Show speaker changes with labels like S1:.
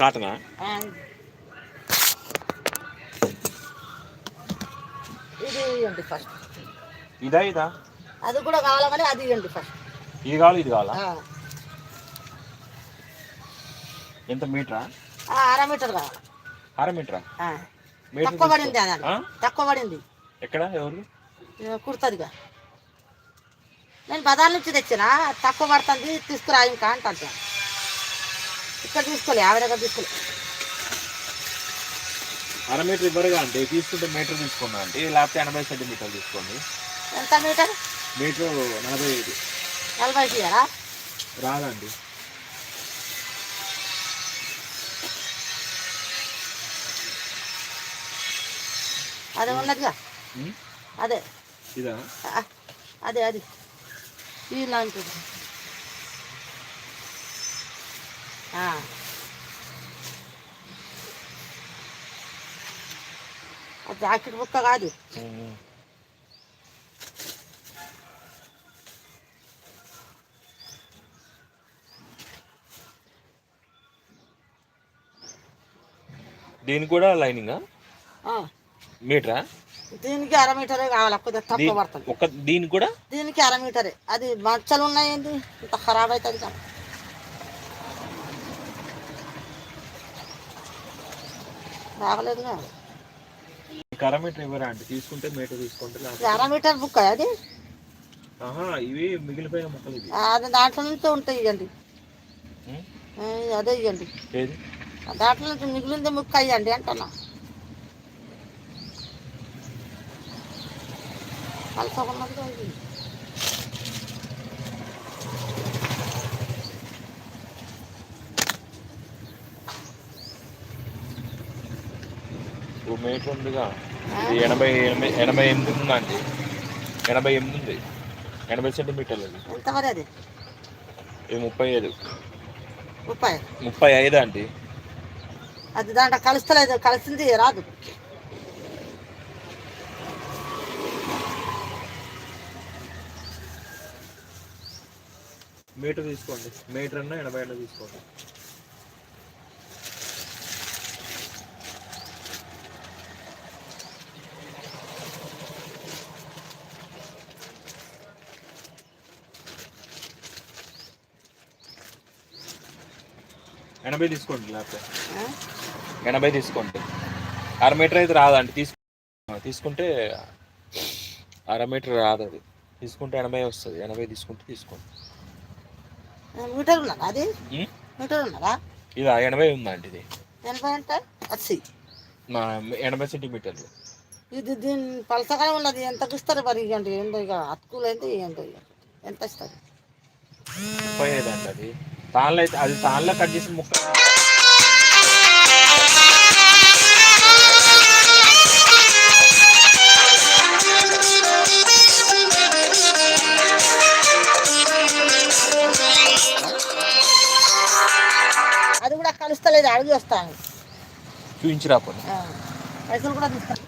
S1: కాటనా?
S2: ఇది ఇవ్వండి ఫస్ట్
S1: ఇదా ఇదా?
S2: అది కూడా కావాలని అది ఇవ్వండి ఫస్ట్
S1: ఇది కావాలి ఇది కావాలా? ఎంత మీటరా?
S2: ఆ, అర మీటర్ కావాలి.
S1: అర మీటరా?
S2: తక్కువ పడింది? తక్కువ పడింది.
S1: ఎక్కడ? ఎవరు
S2: కుడుతుందిగా నేను బజార్ నుంచి తెచ్చిన తక్కువ పడుతుంది తీసుకురా ఇంకా అంటాను ఇక్కడ తీసుకోలే ఆవిడ దగ్గర తీసుకోలే.
S1: అర మీటర్ ఇవ్వరుగా అంటే తీసుకుంటే మీటర్ తీసుకోండి అంటే లేకపోతే ఎనభై సెంటీమీటర్ తీసుకోండి.
S2: ఎంత మీటర్?
S1: మీటర్ నలభై ఐదు.
S2: నలభై ఇయ్యారా
S1: రాదండి.
S2: అదే ఉన్నదిగా? అదే.
S1: ఇదా?
S2: అదే అది. ఇలాంటిది జాకెట్ బుక్క కాదు.
S1: ఉం. దీనికి కూడా లైనింగా?
S2: ఆ.
S1: మీటరా?
S2: దీనికి అర మీటరే కావాలి కొద్దిగా తక్కువ పడుతుంది.
S1: ఒక దీనికి కూడా?
S2: దీనికి అర మీటరే. అది మచ్చలు ఉన్నాయండి ఇంత ఖరాబ్ అవుతుంది కదా బాగలేదుగా
S1: మీకు అర మీటర్ ఇవ్వరా అంటే తీసుకుంటే మీటర్ తీసుకుంటే
S2: ఇది
S1: లేకపోతే
S2: అర మీటర్ బుక్ అది?
S1: ఆహా ఇవి మిగిలిపోయిన మొక్కలు ఇవి.
S2: అది దాంట్లో నుంచి ఉంటాయి ఇవ్వండి అదే ఇవ్వండి దాంట్లో నుంచి మిగిలింది ముక్క అయ్యండి అంటున్నా. కలసకున్నది ఇది
S1: ఓ మీటర్ ఉందిగా. ఇది ఎనభై ఎనభై ఎనభై ఎనిమిది ఉందా అండి? ఎనభై ఎనిమిది ఉంది. ఎనభై సెంటీమీటర్లు
S2: అది?
S1: ఇది ముప్పై ఐదు.
S2: ముప్పై.
S1: ముప్పై ఐదు అండి?
S2: అది దాంట్లో కలుస్తలేదు కలిసింది రాదు.
S1: మీటర్ తీసుకోండి. మీటర్ అన్న ఎనభై అన్న తీసుకోండి. ఎనభై తీసుకోండి లేకపోతే? ఎనభై తీసుకోండి. అర మీటర్ అయితే రాదండి. తీసుకు తీసుకుంటే అర మీటర్ రాదు అది. తీసుకుంటే ఎనభై వస్తుంది. ఎనభై తీసుకుంటే తీసుకోండి.
S2: మీటర్ ఉన్నదా అది? మీటర్ ఉన్నదా?
S1: ఇది ఎనభై ఉందండి ఇది.
S2: ఎనభై అంటే అస్సి
S1: ఎనభై సెంటీమీటర్లు.
S2: ఇది దీని పలసగా ఉన్నది. ఎంతకు ఇస్తారు మరి ఇవ్వండి ఏంటో ఇక అతుకులు అయితే ఏంటో ఎంత ఇస్తారు?
S1: ముప్పై ఐదు అండి అది. తాళ్ళలో అయితే అది తాళ్ళలో కట్ చేసిన ముక్క.
S2: అది కూడా కలుస్తలేదు అడిగి వస్తాను
S1: చూపించి
S2: ఆ, పైసలు కూడా తీస్తాను